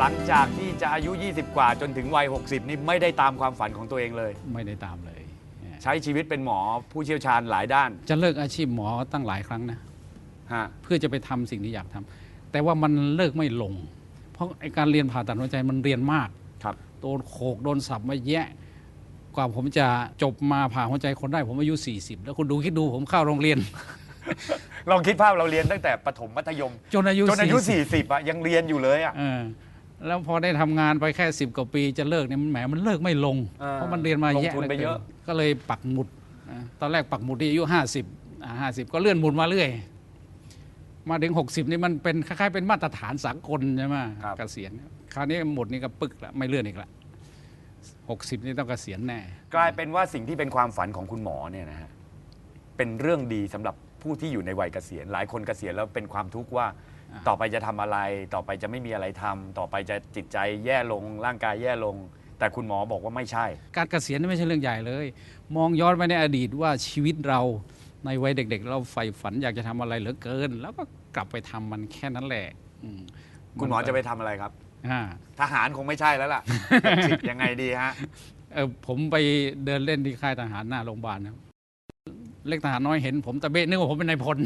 หลังจากที่จะอายุ 20 กว่าจนถึงวัย 60 นี่ไม่ได้ตามความฝันของตัวเองเลย ไม่ได้ตามเลย ใช้ชีวิตเป็นหมอผู้เชี่ยวชาญหลายด้าน จะเลิกอาชีพหมอตั้งหลายครั้งนะฮะเพื่อจะไปทำสิ่งที่อยากทำแต่ว่ามันเลิกไม่ลง เพราะไอการเรียนผ่าตัดหัวใจมันเรียนมากครับโดนโขกโดนสับมาแยะกว่าผมจะจบมาผ่าหัวใจคนได้ผมอายุ 40 แล้วคุณดูคิดดูผมเข้าโรงเรียน ลองคิดภาพเราเรียนตั้งแต่ประถมมัธยม จนอายุจนอายุ40 40อะยังเรียนอยู่เลยอะเออ แล้วพอได้ทำงานไปแค่10กว่าปีจะเลิกเนี่ยมันแหมมันเลิกไม่ลงเออเพราะมันเรียนมาลงแยะทุนไปหลืกิเยอะ ก็เลยปักหมุดนะตอนแรกปักหมุดที่อายุ50อ่า50ก็เลื่อนหมุดมาเรื่อย มาถึง60นี่มันเป็นคล้ายๆเป็นมาตรฐานสากลใช่ไหมครับเกษียณคราวนี้หมุดนี่ก็ปึกละไม่เลื่อนอีกละ60นี่ต้องเกษียณแน่ กลายเป็นว่าสิ่งที่เป็นความฝันของคุณหมอเนี่ยนะฮะเป็นเรื่องดีสำหรับผู้ที่อยู่ในวัยเกษียณหลายคนเกษียณแล้วเป็นความทุกข์ว่าอ่า ต่อไปจะทำอะไร ต่อไปจะไม่มีอะไรทำต่อไปจะจิตใจแย่ลงร่างกายแย่ลง แต่คุณหมอบอกว่าไม่ใช่ การเกษียณนี่ไม่ใช่เรื่องใหญ่เลย มองย้อนไปในอดีตว่าชีวิตเราในวัยเด็ก ๆ เราใฝ่ฝันอยากจะทำอะไรเหลือเกิน แล้วก็กลับไปทำมันแค่นั้นแหละอืมคุณหมอจะไปทำอะไรครับอ่าทหารคงไม่ใช่แล้วล่ะ60ยังไงดีฮะเออผมไปเดินเล่นที่ค่ายทหารหน้าโรงพยาบาลนะ เล็กทหารน้อยเห็น ผมตะเบะนึกว่าผมเป็นนายพล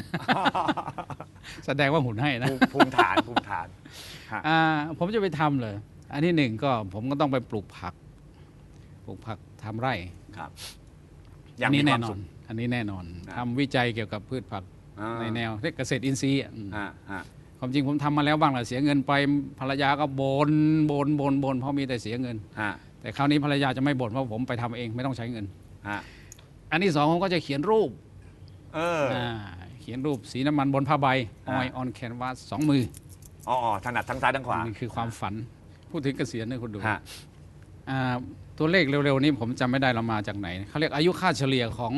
แสดงว่าหุ่นให้นะ ภูภูมิฐานภูมิฐานอ่าผมจะไปทำเลย อันที่หนึ่งก็ผมก็ต้องไปปลูกผัก ปลูกผักทำไร่ครับยัอังนมีนี้คแน่วามนอสุนขอันนี้แน่นอนครับทำวิจัยเกี่ยวกับพืชผักอ่าในแนวเรียกเกษตรอินทรีย์อะอืมอ่าอ่าความจริงผมทำมาแล้วบ้างแหละเสียเงินไปภรรยาก็บนบนบนบนเพราะมีแต่เสียเงิน ฮะแต่คราวนี้ภรรยาจะไม่บ่นเพราะผมไปทำเองไม่ต้องใช้เงิน ฮะ อันที่สองผมก็จะเขียนรูปเออาเขียนรูปสีน้ำมันบนผ้าใบออ่าอยออนแคนวาสสองมืออ๋ออ๋อถนัดทั้งซ้ายทั้งขวา นี่คือความฝัน พูดถึงเกษียณเนี่ยคุณดูฮะ อ่าตัวเลขเร็วๆ นี้ผมจำไม่ได้เรามาจากไหน เขาเรียกอายุค่าเฉลี่ยของ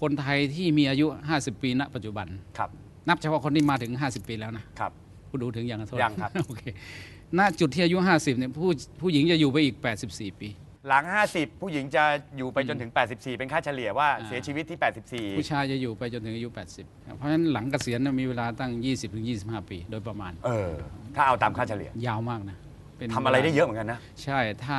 คนไทยที่มีอายุ 50 ปีณปัจจุบัน ครับ นับเฉพาะคนที่มาถึง 50 ปีแล้วนะ ครับ คุณดูถึงยังอะโทษยังครับ โอเค ณ จุดที่อายุ 50เนี่ยผู้ผู้หญิงจะอยู่ไปอีก 84 ปี หลัง 50 ผู้หญิงจะอยู่ไปจนถึง 84 เป็นค่าเฉลี่ยว่าอ่า เสียชีวิตที่ผู้ชายจะอยู่ไปจนถึงอายุ 80เพราะฉะนั้นหลังเกษียณเนี่ยมีเวลาตั้ง 20-25 ปี โดยประมาณ84เออ ถ้าเอาตามค่าเฉลี่ยยาวมากนะเป็นทำอะไรได้เยอะเหมือนกันนะ ใช่ถ้า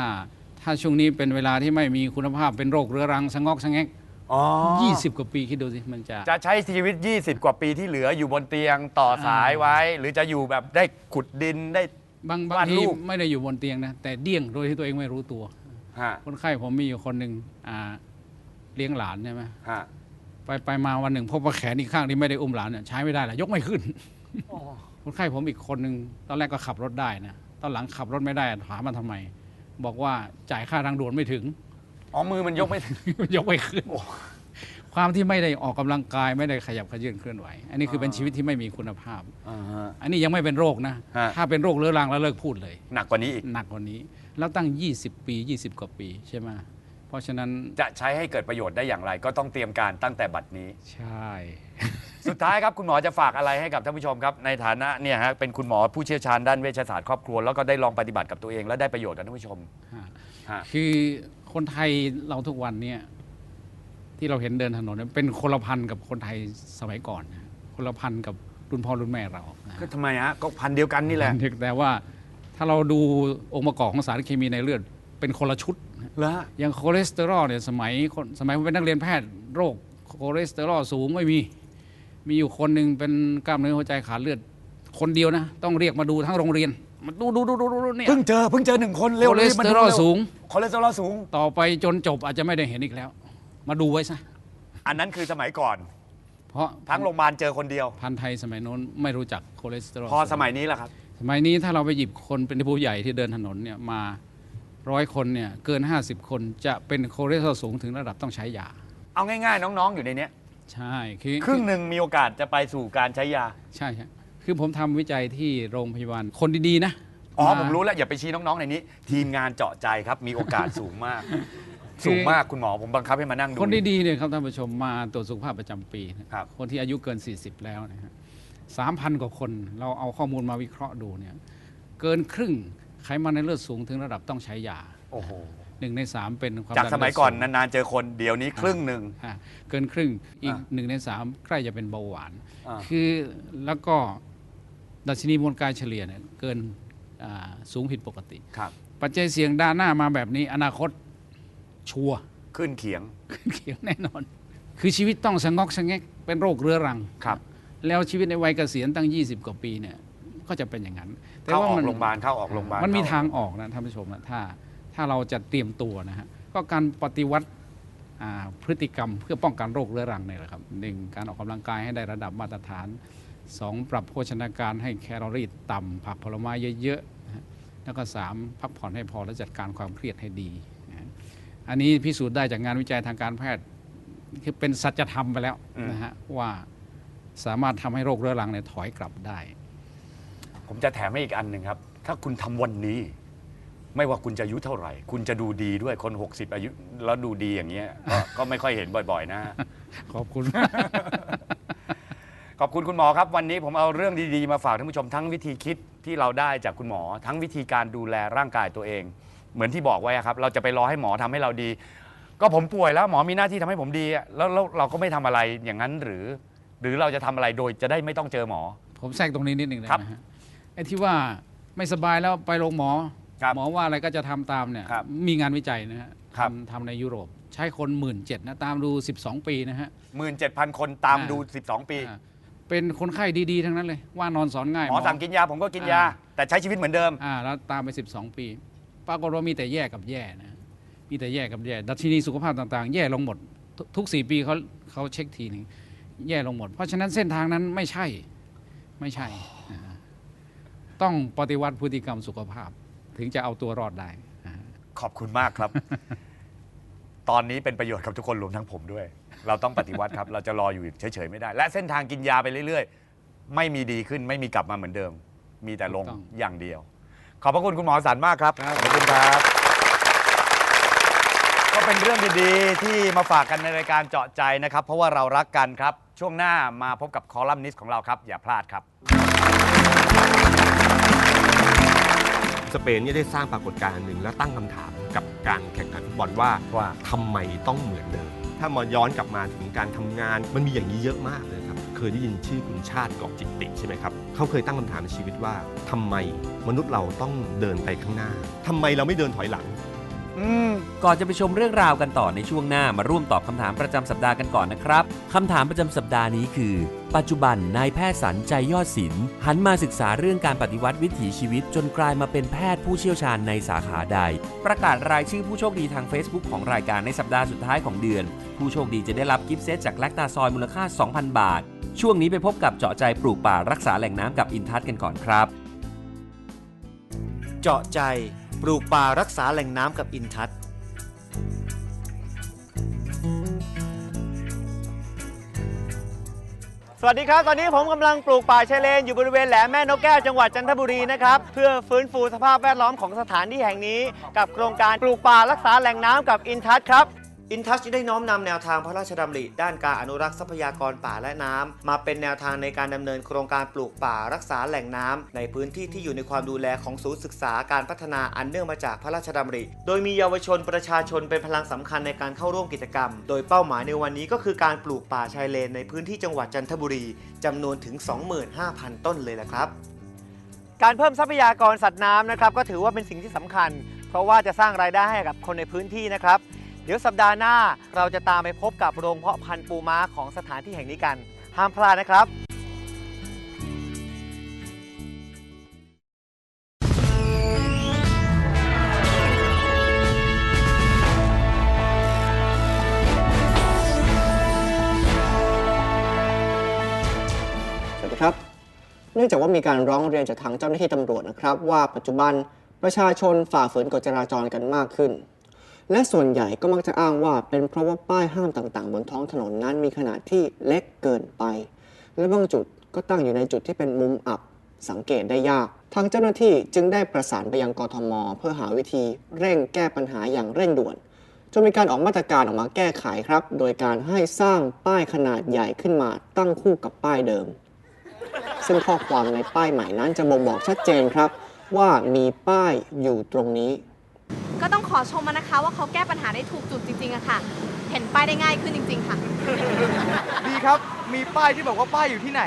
ถ้าช่วงนี้เป็นเวลาที่ไม่มีคุณภาพเป็นโรคเรื้อรังสะงอกสะแงกอ๋อ 20 กว่าปีคิดดูสิมันจะ จะใช้ชีวิต 20 กว่าปีที่เหลืออยู่บนเตียงต่อสายไว้ หรือจะอยู่แบบได้ขุดดินได้ บางบางวาดทีรูป ไม่ได้อยู่บนเตียงนะแต่เดี้ยงโดยที่ตัวเองไม่รู้ตัว ฮะคนไข้ผมมีอยู่คนหนึ่งอ่าเลี้ยงหลานใช่ไหมฮะไปไปมาวันหนึ่งพบว่าแขนอีกข้างที่ไม่ได้อุ้มหลานเนี่ยใช้ไม่ได้ละยกไม่ขึ้นคนไข้ผมอีกคนหนึ่งตอนแรกก็ขับรถได้นะตอนหลังขับรถไม่ได้ถามมาทำไม บอกว่าจ่ายค่าทางด่วนไม่ถึง อ๋อมือมันยกไม่ถึง ยกไม่ขึ้น ความที่ไม่ได้ออกกำลังกายไม่ได้ขยับขยื่นเคลื่อนไหว อันนี้คือเป็นชีวิตที่ไม่มีคุณภาพอ่าฮะอันนี้ยังไม่เป็นโรคนะฮะถ้าเป็นโรคเรื้อรังแล้วเลิกพูดเลย หนักกว่านี้อีกหนักกว่านี้ แล้วตั้ง 20 ปี 20 กว่าปีใช่ไหมเพราะฉะนั้นจะใช้ให้เกิดประโยชน์ได้อย่างไร ก็ต้องเตรียมการตั้งแต่บัดนี้ ใช่ สุดท้ายครับคุณหมอจะฝากอะไรให้กับท่านผู้ชมครับ ในฐานะเนี่ยฮะเป็นคุณหมอผู้เชี่ยวชาญด้านเวชศาสตร์ครอบครัวแล้วก็ได้ลองปฏิบัติกับตัวเอง และได้ประโยชน์กับท่านผู้ชมฮะฮะคือคนไทยเราทุกวันเนี่ย ที่เราเห็นเดินถนนเนี่ยเป็นคนละพันกับคนไทยสมัยก่อนนะคนละพันกับรุ่นพ่อรุ่นแม่เรานะก็ทำไมฮะก็พันธุ์เดียวกันนี่แหละแต่ว่าถ้าเราดูองค์ประกอบของสารเคมีในเลือดเป็นคนละชุดแล้วอย่างคอเลสเตอรอลเนี่ยสมัยคนสมัยผมเป็นนักเรียนแพทย์โรคคอเลสเตอรอลสูงไม่มี มีอยู่คนหนึ่งเป็นกล้ามเนื้อหัวใจขาดเลือดคนเดียวนะ ต้องเรียกมาดูทั้งโรงเรียนมาดูดูดูดูดูเนี่ยเพิ่งเจอเพิ่งเจอหนึ่งคนเร็วคอเลเลยสมาเตอดูรอลเร็วสูงคอเลสเตอรอลสูง ต่อไปจนจบอาจจะไม่ได้เห็นอีกแล้ว มาดูไว้ซะอันนั้นคือสมัยก่อน เพราะทั้งโรงพยาบาลเจอคนเดียว พันธุ์ไทยสมัยโน้นไม่รู้จักคอเลสเตอรอลพอสูงสมัยนี้แหละครับ สมัยนี้ถ้าเราไปหยิบคนเป็นผู้ใหญ่ที่เดินถนนเนี่ยมาร้อยคนเนี่ยเกิน 50 คนจะเป็นคอเลสเตอรอลสูงถึงระดับต้องใช้ยา เอาง่ายๆ น้องๆอยู่ในเนี้ยใช่คือครึ่งหนึ่งมีโอกาสจะไปสู่การใช้ยา ใช่ใช่คือผมทำวิจัยที่โรงพยาบาลคนดีๆนะอ๋อาผมรู้แล้วอย่าไปชี้น้องๆในนี้ ทีมงานเจาะใจครับมีโอกาสสูงมากคือ สูงมากคุณหมอผมบังคับให้มานั่งดูคนดีๆเนี่ยครับท่านผู้ชมมาตรวจสุขภาพประจำปีนะครับ คนที่อายุเกิน 40 แล้วนะฮะสามพันกว่าคนเราเอาข้อมูลมาวิเคราะห์ดูเนี่ยเกินครึ่งไขมันในเลือดสูงถึงระดับต้องใช้ยาโอ้โหหนึ่งในสามเป็นความจากดัสมัยก่อนเลืดสูงนานๆเจอคนเดี๋ยวนี้ครึ่งหนึ่งอะเกินครึ่งอีกอ่าหนึ่งในสามใกล้จะเป็นเบาหวาน อ่า คือแล้วก็ดัชนีมวลกายเฉลี่ยเนี่ยเกินอ่าสูงผิดปกติ ครับ ปัจจัยเสี่ยงด้านหน้ามาแบบนี้อนาคต ชัวร์ขึ้นเขียงเขียวแน่นอน คือชีวิตต้องสะงอกสะแงกเป็นโรคเรื้อรังครับ แล้วชีวิตในวัยเกษียณตั้ง 20 กว่าปีเนี่ยก็จะเป็นอย่างนั้นเข้าออกมัโรงพยาบาลเข้าออกโรงพยาบาลมันมีเข้ทางออกนะท่านผู้ชมนะถ้าถ้าเราจะเตรียมตัวนะฮะก็การปฏิวัติอ่าพฤติกรรมเพื่อป้องกันโรคเรื้อรังเนี่ยแหละครับหนึ่งการออกกำลังกายให้ได้ระดับมาตรฐานสองปรับโภชนาการให้แคลอรี่ต่ำผักผลไม้เยอะๆนะฮะแล้วก็สามพักผ่อนให้พอและจัดการความเครียดให้ดีนะฮะ อันนี้พิสูจน์ได้จากงานวิจัยทางการแพทย์ คือเป็นสัจธรรมไปแล้วนะฮะว่าสามารถทำให้โรคเรื้อรังเนี่ยถอยกลับได้ ผมจะแถมให้อีกอันหนึ่งครับ ถ้าคุณทำวันนี้ ไม่ว่าคุณจะอายุเท่าไหร่ คุณจะดูดีด้วยคน 60 อายุ แล้วดูดีอย่างเงี้ยก็ก็ไม่ค่อยเห็นบ่อย ๆ นะ ขอบคุณ ขอบคุณคุณหมอครับ วันนี้ผมเอาเรื่องดีๆมาฝากท่านผู้ชมทั้งวิธีคิดที่เราได้จากคุณหมอ ทั้งวิธีการดูแลร่างกายตัวเอง เหมือนที่บอกไว้อะครับ เราจะไปรอให้หมอทำให้เราดี ก็ผมป่วยแล้วหมอมีหน้าที่ทำให้ผมดีอะแล้วแล้วเราก็ไม่ทำอะไรอย่างนั้นหรือ หรือเราจะทำอะไรโดยจะได้ไม่ต้องเจอหมอ ผมแทรกตรงนี้นิดหนึ่งได้ครับไหมฮะไอ้ที่ว่าไม่สบายแล้วไปโรงหมอ ครับหมอว่าอะไรก็จะทำตามเนี่ยครับมีงานวิจัยนะฮะครับ ทำทำในยุโรป ใช้คนหมื่นเจ็ดนะตามดู 12 ปีนะฮะหมื่นเจ็ดพันคนตามอ่าดู 12 ปี อ่าเป็นคนไข้ดีๆ ทั้งนั้นเลย ว่านอนสอนง่ายหมอสั่งกินยาผมก็กินยาอ่าแต่ใช้ชีวิตเหมือนเดิม อ่าแล้วตามไป 12 ปี ปรากฏว่ามีแต่แย่กับแย่นะมีแต่แย่กับแย่ดัชนีสุขภาพต่างๆ แย่ลงหมด ทุกทุกสี่ปีเขาเขาเช็คทีหนึงแย่ลงหมด เพราะฉะนั้นเส้นทางนั้นไม่ใช่ไม่ใช่อ่าต้องปฏิวัติพฤติกรรมสุขภาพ ถึงจะเอาตัวรอดได้อ่าขอบคุณมากครับ ตอนนี้เป็นประโยชน์กับทุกคนรวมทั้งผมด้วย เราต้องปฏิวัติครับ เราจะรออยู่เฉยๆไม่ได้ และเส้นทางกินยาไปเรื่อย ๆ ไม่มีดีขึ้นไม่มีกลับมาเหมือนเดิม มีแต่ลงถูกต้องอย่างเดียว ขอบพระคุณคุณหมอสันมากครับครับ ขอบคุณครับ ก็เป็นเรื่องดีๆ ที่มาฝากกันในรายการเจาะใจนะครับ เพราะว่าเรารักกันครับ ช่วงหน้ามาพบกับคอลัมนิสต์ของเราครับ อย่าพลาดครับ สเปนเนี่ยได้สร้างปรากฏการณ์หนึ่งแล้วตั้งคำถามกับการแข่งขันฟุตบอลว่าว่า ทำไมต้องเหมือนเดิม ถ้ามาย้อนกลับมาถึงการทำงานมันมีอย่างนี้เยอะมากเลยครับเค ยได้ยินชื่อคุณชาติเกาะจิตติใช่ไหมครับ เขาเคยตั้งคำถามในชีวิตว่าทำไมมนุษย์เราต้องเดินไปข้างหน้าทำไมเราไม่เดินถอยหลัง อืม ก่อนจะไปชมเรื่องราวกันต่อในช่วงหน้ามาร่วมตอบคำถามประจำสัปดาห์กันก่อนนะครับคำถามประจำสัปดาห์นี้คือ ปัจจุบันนายแพทย์สันใจยอดศิลป์หันมาศึกษาเรื่องการปฏิวัติวิถีชีวิต จนกลายมาเป็นแพทย์ผู้เชี่ยวชาญในสาขาใด ประกาศรายชื่อผู้โชคดีทาง Facebook ของรายการในสัปดาห์สุดท้ายของเดือน ผู้โชคดีจะได้รับกิฟต์เซตจากแลคตาซอยมูลค่า 2,000 บาท ช่วงนี้ไปพบกับเจาะใจปลูกป่ารักษาแหล่งน้ำกับอินทัศน์กันก่อนครับ เจาะใจปลูกป่ารักษาแหล่งน้ำกับอินทัศน์สวัสดีครับ ตอนนี้ผมกำลังปลูกป่าชายเลนอยู่บริเวณแหลมแม่นกแก้วจังหวัดจันทบุรีนะครับ เพื่อฟื้นฟูสภาพแวดล้อมของสถานที่แห่งนี้ กับโครงการปลูกป่ารักษาแหล่งน้ำกับอินทัศครับ อินทัชได้น้อมนำแนวทางพระราชดำริด้านการอนุรักษ์ทรัพยากรป่าและน้ำมาเป็นแนวทางในการดำเนินโครงการปลูกป่ารักษาแหล่งน้ำในพื้นที่ที่อยู่ในความดูแลของศูนย์ศึกษาการพัฒนาอันเนื่องมาจากพระราชดำริ โดยมีเยาวชนประชาชนเป็นพลังสำคัญในการเข้าร่วมกิจกรรม โดยเป้าหมายในวันนี้ก็คือการปลูกป่าชายเลนในพื้นที่จังหวัดจันทบุรีจำนวนถึง 25,000 ต้นเลยละครับ การเพิ่มทรัพยากรสัตว์น้ำนะครับก็ถือว่าเป็นสิ่งที่สำคัญ เพราะว่าจะสร้างรายได้ให้กับคนในพื้นที่นะครับ เดี๋ยวสัปดาห์หน้าเราจะตามไปพบกับโรงเพาะพันธุ์ปูม้าของสถานที่แห่งนี้กัน ห้ามพลาดนะครับสวัสดีครับเนื่องจากว่ามีการร้องเรียนจากทางเจ้าหน้าที่ตำรวจนะครับ ว่าปัจจุบันประชาชนฝ่าฝืนกฎจราจรกันมากขึ้น และส่วนใหญ่ก็มักจะอ้างว่าเป็นเพราะว่าป้ายห้ามต่างๆ บนท้องถนนนั้นมีขนาดที่เล็กเกินไป และบางจุดก็ตั้งอยู่ในจุดที่เป็นมุมอับสังเกตได้ยาก ทางเจ้าหน้าที่จึงได้ประสานไปยังกทม เพื่อหาวิธีเร่งแก้ปัญหาอย่างเร่งด่วน จนมีการออกมาตรการออกมาแก้ไขครับ โดยการให้สร้างป้ายขนาดใหญ่ขึ้นมาตั้งคู่กับป้ายเดิม ซึ่งข้อความในป้ายใหม่นั้นจะบ่งบอกชัดเจนครับ ว่ามีป้ายอยู่ตรงนี้ ก็ต้องขอชมมันนะคะว่าเขาแก้ปัญหาได้ถูกจุดจริงๆอะค่ะ เห็นป้ายได้ง่ายขึ้นจริง ๆ ค่ะ ดีครับ มีป้ายที่บอกว่าป้ายอยู่ที่ไหน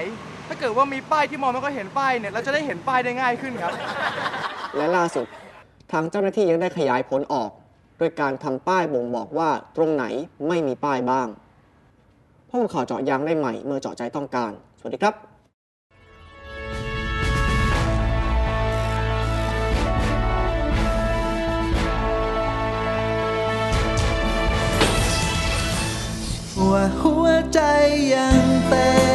ถ้าเกิดว่ามีป้ายที่มองไม่ก็เห็นป้ายเนี่ย เราจะได้เห็นป้ายได้ง่ายขึ้นครับ และล่าสุด ทางเจ้าหน้าที่ยังได้ขยายผลออกโดยการทำป้ายบ่งบอกว่าตรงไหนไม่มีป้ายบ้างพบกับข่าวเจาะยางได้ใหม่เมื่อเจาะใจต้องการ สวัสดีครับ หัวใจยังเต้น